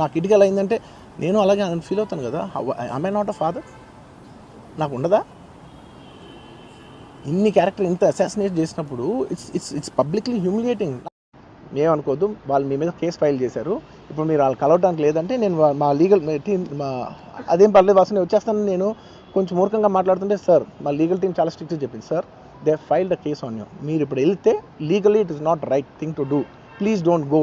నాకు కిడ్కి ఎలా అయిందంటే నేను అలాగే ఫీల్ అవుతాను కదా. ఐ నాట్ అ ఫాదర్ నాకు ఉండదా? ఇన్ని క్యారెక్టర్ ఇంత అసాసినేట్ చేసినప్పుడు it's it's it's publicly humiliating ఏమనుకోవద్దు వాళ్ళు మీ మీద కేసు ఫైల్ చేశారు. ఇప్పుడు మీరు వాళ్ళు కలవడానికి లేదంటే నేను మా లీగల్ టీం మా అదేం పర్లేదు వాసన వచ్చేస్తాను నేను కొంచెం మూర్ఖంగా మాట్లాడుతుంటే సార్ మా లీగల్ టీం చాలా స్ట్రిక్ట్గా చెప్పింది sir they filed a case on you మీరు ఇప్పుడు వెళ్తే legally it is not right thing to do please don't go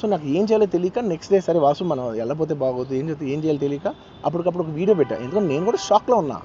so నాకు ఏం చేయాలో తెలియక నెక్స్ట్ డే సరే వాసు మనం వెళ్ళకపోతే బాగోదు ఏం చేస్తే ఏం చేయాలో తెలియక అప్పటికప్పుడు ఒక వీడియో పెట్టా. ఎందుకంటే నేను కూడా షాక్లో ఉన్నా.